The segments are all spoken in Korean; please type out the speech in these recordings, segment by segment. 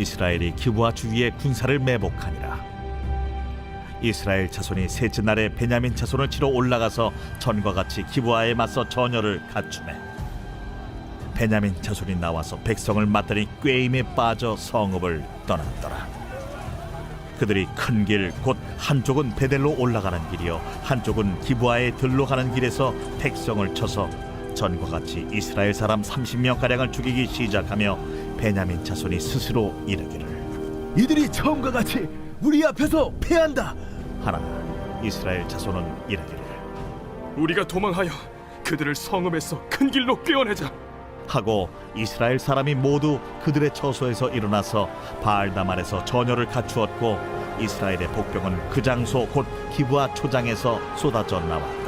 이스라엘이 기부와 주위에 군사를 매복하니라. 이스라엘 자손이 셋째 날에 베냐민 자손을 치러 올라가서 전과 같이 기부하에 맞서 전열을 갖추매. 베냐민 자손이 나와서 백성을 맞더니 꾀임에 빠져 성읍을 떠났더라. 그들이 큰 길 곧 한쪽은 베델로 올라가는 길이요 한쪽은 기부하에 들로 가는 길에서 백성을 쳐서 전과 같이 이스라엘 사람 30명 가량을 죽이기 시작하며 베냐민 자손이 스스로 이르기를 이들이 처음과 같이 우리 앞에서 패한다. 하나 이스라엘 자손은 이르기를 우리가 도망하여 그들을 성읍에서 큰 길로 꿰어내자. 하고 이스라엘 사람이 모두 그들의 처소에서 일어나서 바알다말에서 전열을 갖추었고 이스라엘의 복병은 그 장소 곧 기브아 초장에서 쏟아져 나왔더라.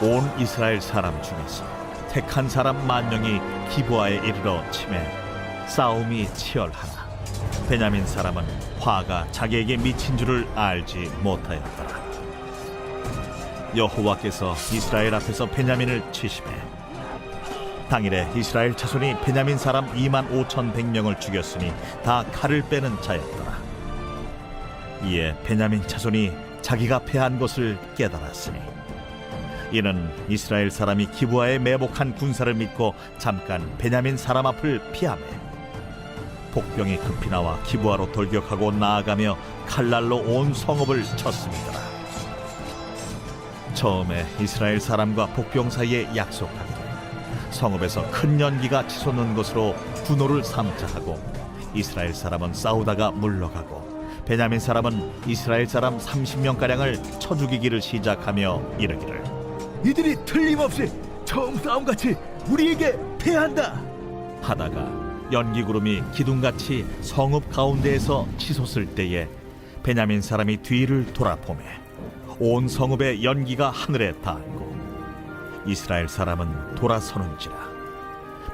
온 이스라엘 사람 중에서 택한 사람 만 명이 기브아에 이르러 치매 싸움이 치열하나 베냐민 사람은 화가 자기에게 미친 줄을 알지 못하였더라. 여호와께서 이스라엘 앞에서 베냐민을 치심해 당일에 이스라엘 자손이 베냐민 사람 2만 5천 100명을 죽였으니 다 칼을 빼는 자였더라. 이에 베냐민 자손이 자기가 패한 것을 깨달았으니 이는 이스라엘 사람이 기부하에 매복한 군사를 믿고 잠깐 베냐민 사람 앞을 피하매 복병이 급히 나와 기부하로 돌격하고 나아가며 칼날로 온 성읍을 쳤습니다. 처음에 이스라엘 사람과 복병 사이에 약속하기를 성읍에서 큰 연기가 치솟는 것으로 분노를 삼자 하고 이스라엘 사람은 싸우다가 물러가고 베냐민 사람은 이스라엘 사람 30명 가량을 쳐 죽이기를 시작하며 이르기를 이들이 틀림없이 처음 싸움같이 우리에게 패한다. 하다가 연기 구름이 기둥같이 성읍 가운데에서 치솟을 때에 베냐민 사람이 뒤를 돌아보매 온 성읍의 연기가 하늘에 닿았고 이스라엘 사람은 돌아서는지라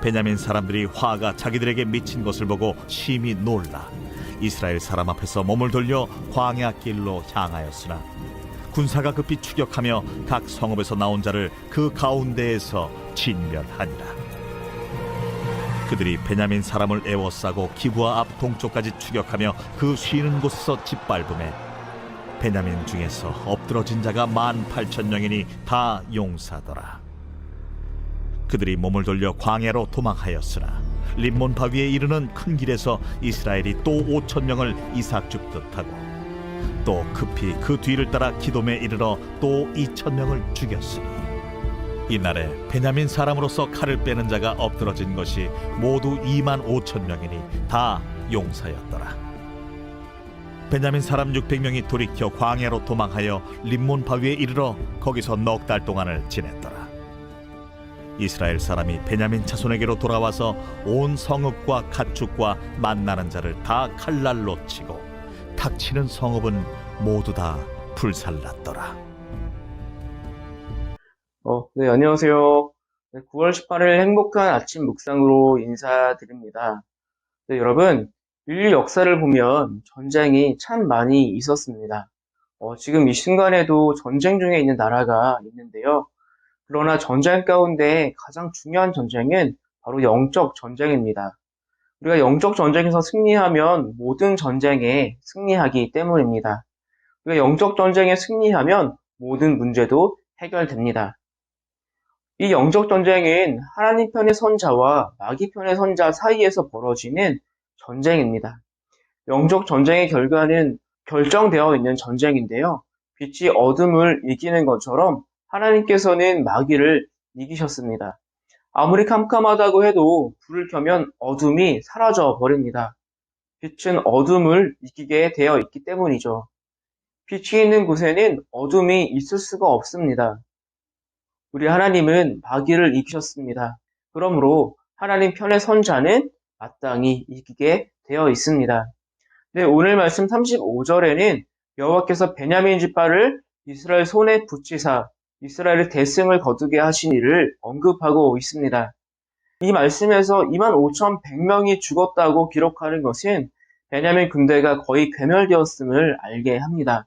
베냐민 사람들이 화가 자기들에게 미친 것을 보고 심히 놀라 이스라엘 사람 앞에서 몸을 돌려 광야 길로 향하였으나 군사가 급히 추격하며 각 성읍에서 나온 자를 그 가운데에서 진멸하니라 그들이 베냐민 사람을 애워싸고 기부와 앞 동쪽까지 추격하며 그 쉬는 곳에서 짓밟음에 베냐민 중에서 엎드러진 자가 만 팔천 명이니 다 용사더라. 그들이 몸을 돌려 광야로 도망하였으나 림몬 바위에 이르는 큰 길에서 이스라엘이 또 오천 명을 이삭 줍듯 하고 또 급히 그 뒤를 따라 기돔에 이르러 또 이천 명을 죽였으니 이날에 베냐민 사람으로서 칼을 빼는 자가 엎드러진 것이 모두 2만 5천 명이니 다 용사였더라. 베냐민 사람 600명이 돌이켜 광야로 도망하여 림몬 바위에 이르러 거기서 넉 달 동안을 지냈더라. 이스라엘 사람이 베냐민 자손에게로 돌아와서 온 성읍과 가축과 만나는 자를 다 칼날로 치고 탁치는 성읍은 모두 다 불살랐더라. 어, 네, 안녕하세요. 네, 9월 18일 행복한 아침 묵상으로 인사드립니다. 네, 여러분, 인류 역사를 보면 전쟁이 참 많이 있었습니다. 어, 지금 이 순간에도 전쟁 중에 있는 나라가 있는데요. 그러나 전쟁 가운데 가장 중요한 전쟁은 바로 영적 전쟁입니다. 우리가 영적 전쟁에서 승리하면 모든 전쟁에 승리하기 때문입니다. 우리가 영적 전쟁에 승리하면 모든 문제도 해결됩니다. 이 영적 전쟁은 하나님 편의 선자와 마귀 편의 선자 사이에서 벌어지는 전쟁입니다. 영적 전쟁의 결과는 결정되어 있는 전쟁인데요. 빛이 어둠을 이기는 것처럼 하나님께서는 마귀를 이기셨습니다. 아무리 캄캄하다고 해도 불을 켜면 어둠이 사라져 버립니다. 빛은 어둠을 이기게 되어 있기 때문이죠. 빛이 있는 곳에는 어둠이 있을 수가 없습니다. 우리 하나님은 마귀를 이기셨습니다. 그러므로 하나님 편의 선자는 마땅히 이기게 되어 있습니다. 네, 오늘 말씀 35절에는 여호와께서 베냐민 지파를 이스라엘 손에 붙이사 이스라엘의 대승을 거두게 하신 일을 언급하고 있습니다. 이 말씀에서 25,100명이 죽었다고 기록하는 것은 베냐민 군대가 거의 괴멸되었음을 알게 합니다.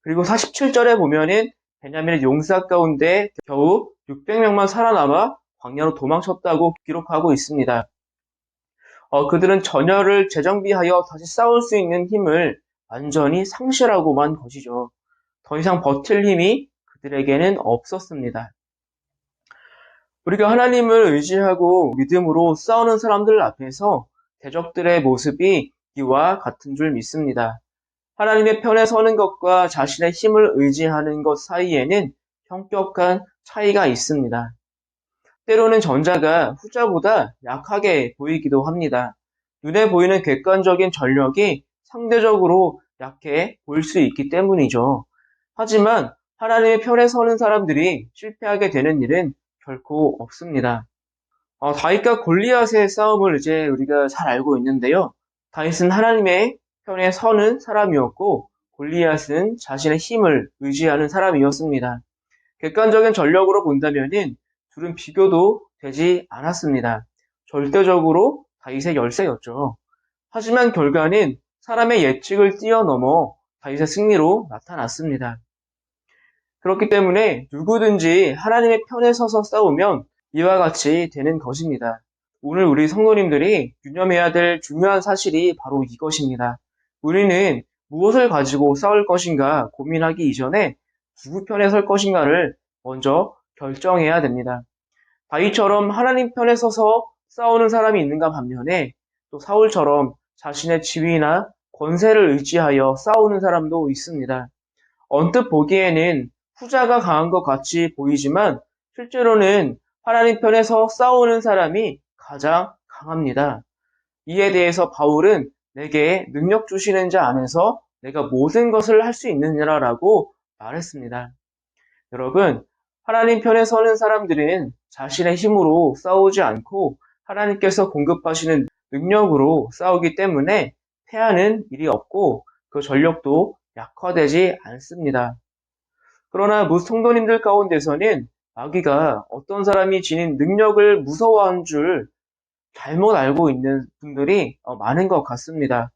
그리고 47절에 보면은 베냐민의 용사 가운데 겨우 600명만 살아남아 광야로 도망쳤다고 기록하고 있습니다. 어, 그들은 전열을 재정비하여 다시 싸울 수 있는 힘을 완전히 상실하고만 것이죠. 더 이상 버틸 힘이 그들에게는 없었습니다. 우리가 하나님을 의지하고 믿음으로 싸우는 사람들 앞에서 대적들의 모습이 이와 같은 줄 믿습니다. 하나님의 편에 서는 것과 자신의 힘을 의지하는 것 사이에는 현격한 차이가 있습니다. 때로는 전자가 후자보다 약하게 보이기도 합니다. 눈에 보이는 객관적인 전력이 상대적으로 약해 보일 수 있기 때문이죠. 하지만 하나님의 편에 서는 사람들이 실패하게 되는 일은 결코 없습니다. 어, 다윗과 골리앗의 싸움을 이제 우리가 잘 알고 있는데요. 다윗은 하나님의 편에 서는 사람이었고 골리앗은 자신의 힘을 의지하는 사람이었습니다. 객관적인 전력으로 본다면은 둘은 비교도 되지 않았습니다. 절대적으로 다윗의 열세였죠. 하지만 결과는 사람의 예측을 뛰어넘어 다윗의 승리로 나타났습니다. 그렇기 때문에 누구든지 하나님의 편에 서서 싸우면 이와 같이 되는 것입니다. 오늘 우리 성도님들이 유념해야 될 중요한 사실이 바로 이것입니다. 우리는 무엇을 가지고 싸울 것인가 고민하기 이전에 누구 편에 설 것인가를 먼저 결정해야 됩니다. 다윗처럼 하나님 편에 서서 싸우는 사람이 있는가 반면에 또 사울처럼 자신의 지위나 권세를 의지하여 싸우는 사람도 있습니다. 언뜻 보기에는 후자가 강한 것 같이 보이지만 실제로는 하나님 편에서 싸우는 사람이 가장 강합니다. 이에 대해서 바울은 내게 능력 주시는 자 안에서 내가 모든 것을 할 수 있느냐라고 말했습니다. 여러분, 하나님 편에 서는 사람들은 자신의 힘으로 싸우지 않고 하나님께서 공급하시는 능력으로 싸우기 때문에 패하는 일이 없고 그 전력도 약화되지 않습니다. 그러나 무성도님들 가운데서는 마귀가 어떤 사람이 지닌 능력을 무서워한 줄 잘못 알고 있는 분들이 어, 많은 것 같습니다.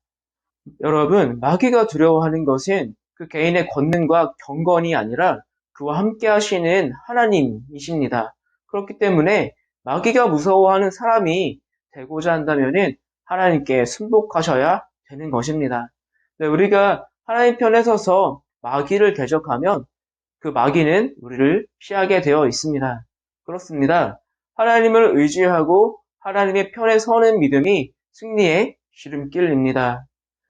여러분, 마귀가 두려워하는 것은 그 개인의 권능과 경건이 아니라 그와 함께 하시는 하나님이십니다. 그렇기 때문에 마귀가 무서워하는 사람이 되고자 한다면 하나님께 순복하셔야 되는 것입니다. 네, 우리가 하나님 편에 서서 마귀를 대적하면 그 마귀는 우리를 피하게 되어 있습니다. 그렇습니다. 하나님을 의지하고 하나님의 편에 서는 믿음이 승리의 지름길입니다.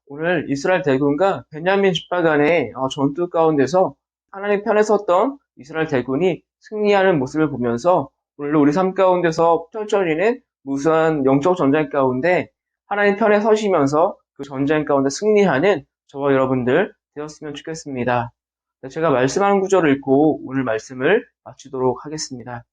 오늘 이스라엘 대군과 베냐민 집파 간의 어, 전투 가운데서 하나님 편에 섰던 이스라엘 대군이 승리하는 모습을 보면서 오늘 우리 삶 가운데서 펼쳐지는 무수한 영적 전쟁 가운데 하나님 편에 서시면서 그 전쟁 가운데 승리하는 저와 여러분들 되었으면 좋겠습니다. 네, 제가 말씀하는 구절을 읽고 오늘 말씀을 마치도록 하겠습니다.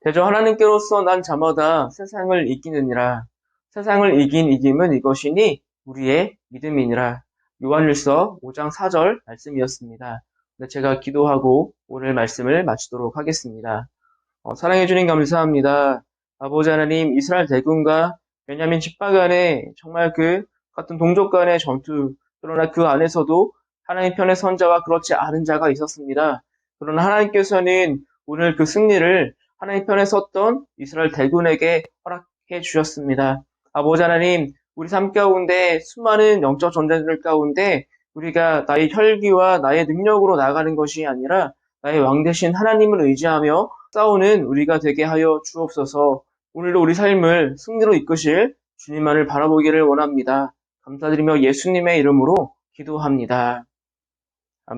대저 하나님께로서 난 자마다 세상을 이기느니라. 세상을 이긴 이김은 이것이니 우리의 믿음이니라. 요한일서 5장 4절 말씀이었습니다. 네, 제가 기도하고 오늘 말씀을 마치도록 하겠습니다. 어, 사랑해 주님 감사합니다. 아버지 하나님 이스라엘 대군과 베냐민 집파 간의 정말 그 같은 동족 간의 전투 그러나 그 안에서도 하나님 편의 선자와 그렇지 않은 자가 있었습니다. 그러나 하나님께서는 오늘 그 승리를 하나님 편에 섰던 이스라엘 대군에게 허락해 주셨습니다. 아버지 하나님, 우리 삶 가운데 수많은 영적 전쟁들 가운데 우리가 나의 혈기와 나의 능력으로 나가는 것이 아니라 나의 왕 대신 하나님을 의지하며 싸우는 우리가 되게 하여 주옵소서 오늘도 우리 삶을 승리로 이끄실 주님만을 바라보기를 원합니다. 감사드리며 예수님의 이름으로 기도합니다. 아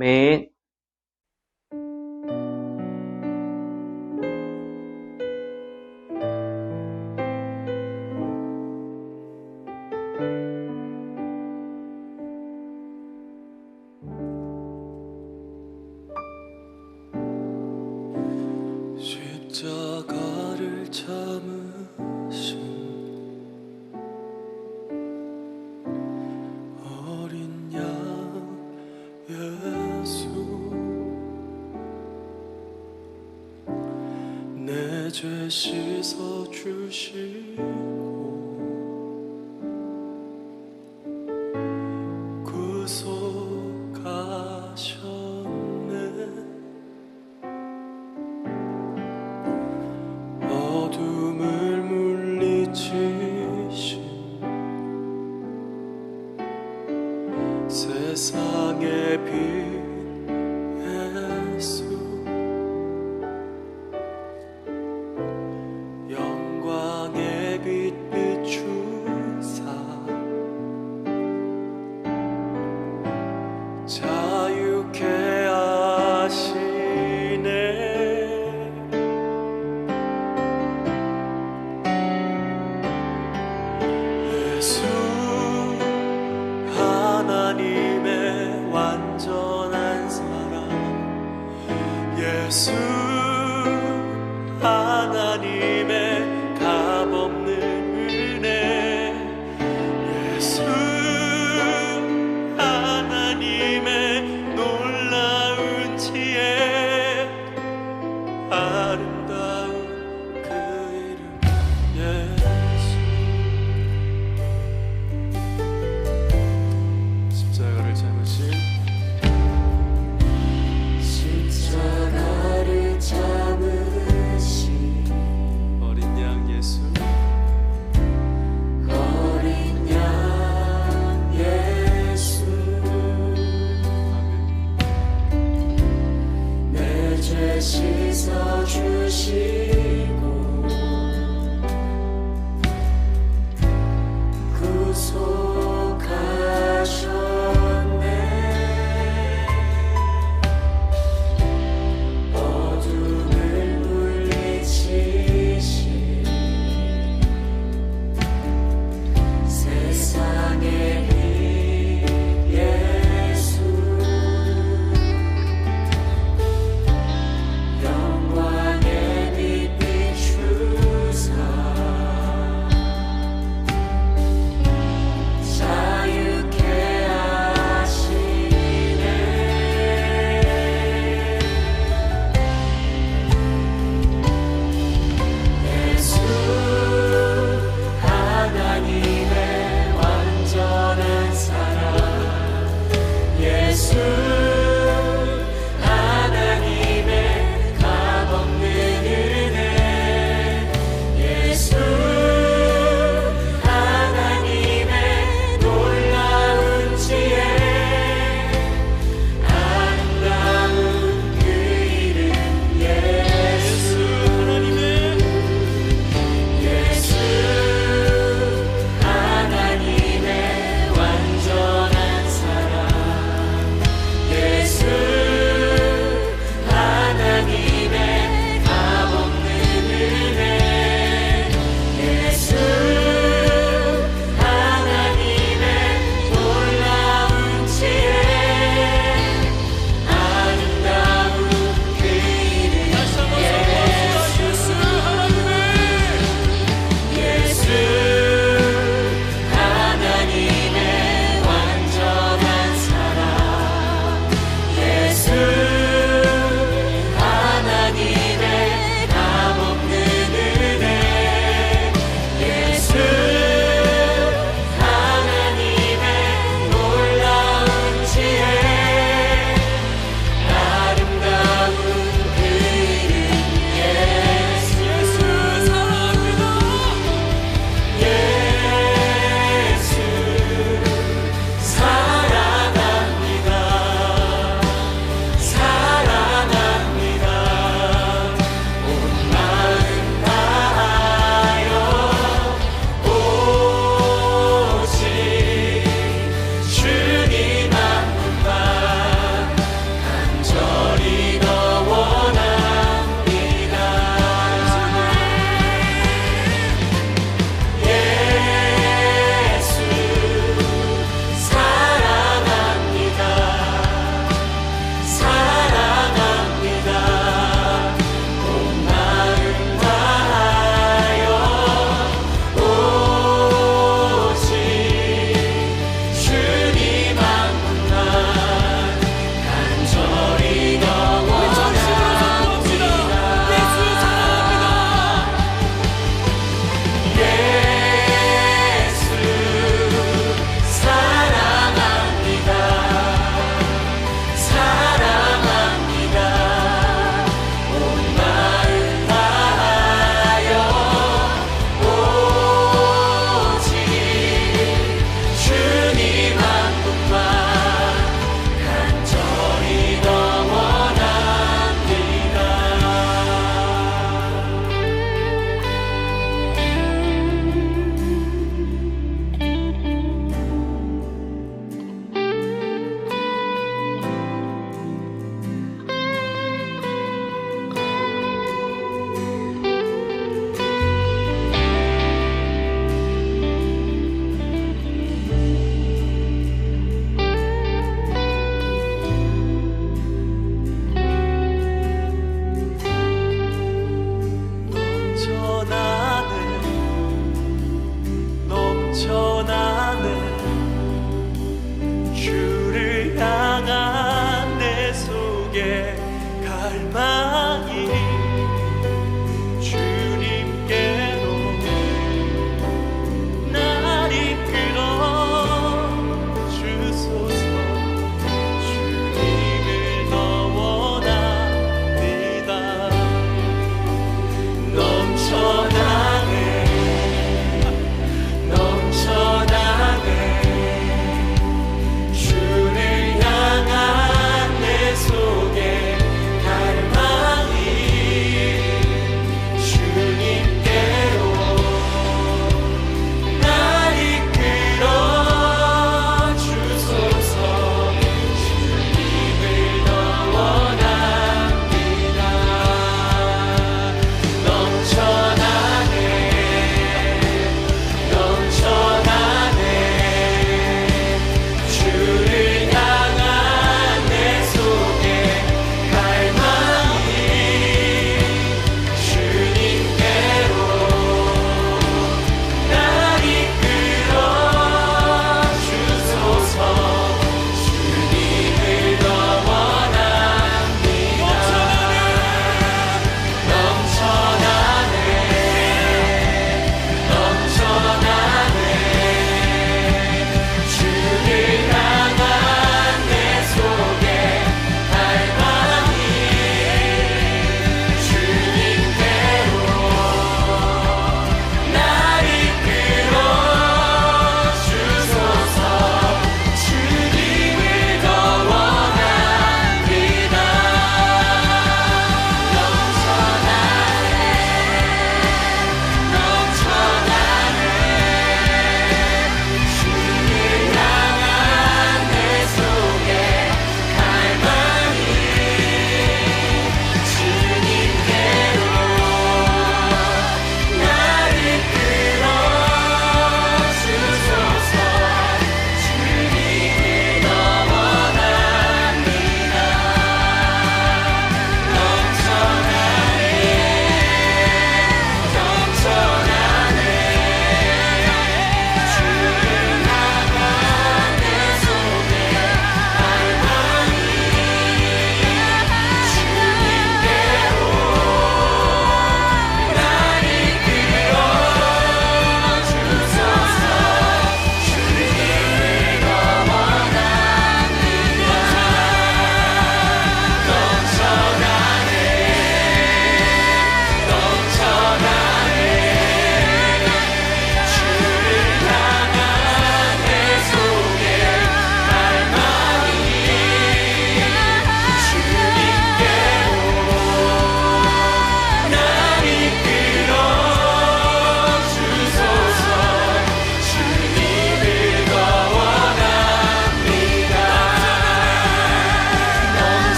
씻어 주시고 구속하셨네. 어둠을 물리치신 세상의 빛.